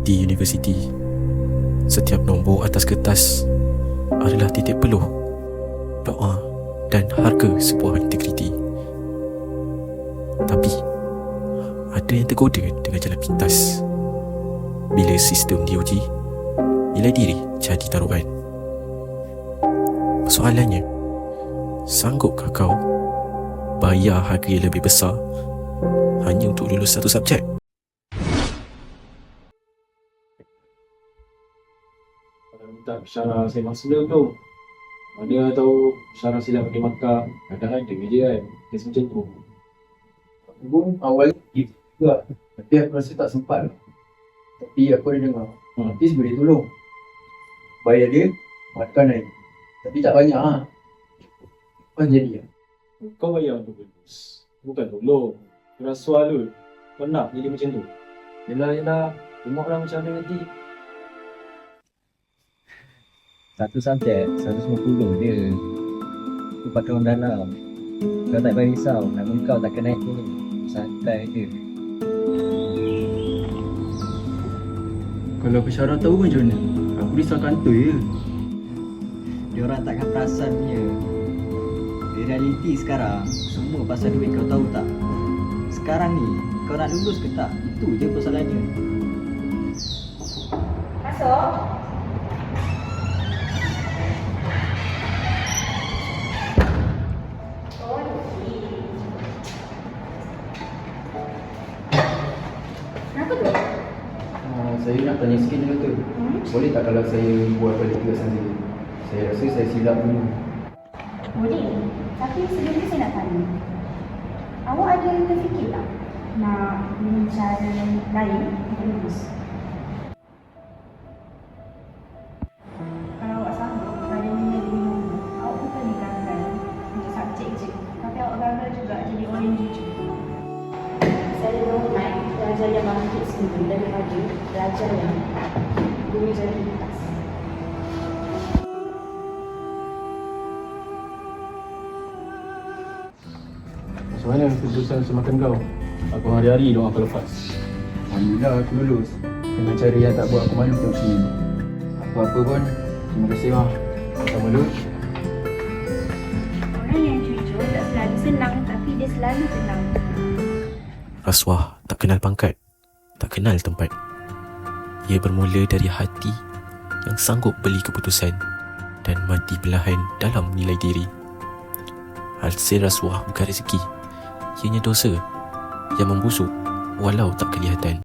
Di universiti, setiap nombor atas kertas adalah titik peluh, doa dan harga sebuah integriti. Tapi, ada yang tergoda dengan jalan pintas. Bila sistem diuji, nilai diri jadi taruhan. Soalannya, sanggupkah kau bayar harga yang lebih besar hanya untuk lulus satu subjek? Minta syarah saya maksudnya tu Mana tahu syarah silap pakai markah Kadang-kadang ada je kan Kes macam tu. Bung awal gift juga Tapi aku rasa tak sempat. Tapi aku ada dengar? Hmm. Hafiz boleh tolong. Bayar dia Makan naik Tapi tak banyak ha Apa jadi ya? Kau bayar untuk lulus Bukan tolong. Rasuah lu Kau nak jadi macam tu? Yelah yelah Tengoklah macam mana nanti Satu subjek 150 dia pakai orang dalam Kau tak payah risau Nama kau takkan naik pun Santai je. Kalau pesyarah tahu macam mana? Aku risau kantor je. Dia orang takkan perasan punya Di realiti sekarang Semua pasal duit kau tahu tak? Sekarang ni Kau nak lulus ke tak? Itu je persoalannya Saya nak tanya sikit je tu Hmm? Boleh tak kalau saya buat balik tugasan saya? Saya rasa saya silap dulu Boleh. Tapi sebelum tu saya nak tanya. Awak ada terfikir tak nak guna cara lain untuk lulus? Pelajar yang bangkit sendiri daripada pelajar yang guna cara pintas. Macam mana keputusan semakan kau. Aku hari-hari doa aku lepas. Alhamdulillah aku lulus. Dengan cara yang tak buat aku malu kat sini. Apa-apa pun Terima kasih Mah. Sama lu. Orang yang jujur tak selalu senang tapi dia selalu tenang. Rasuah tak kenal pangkat, tak kenal tempat. Ia bermula dari hati yang sanggup beli keputusan dan mati perlahan dalam nilai diri. Hasil rasuah bukan rezeki, ianya dosa yang membusuk walau tak kelihatan.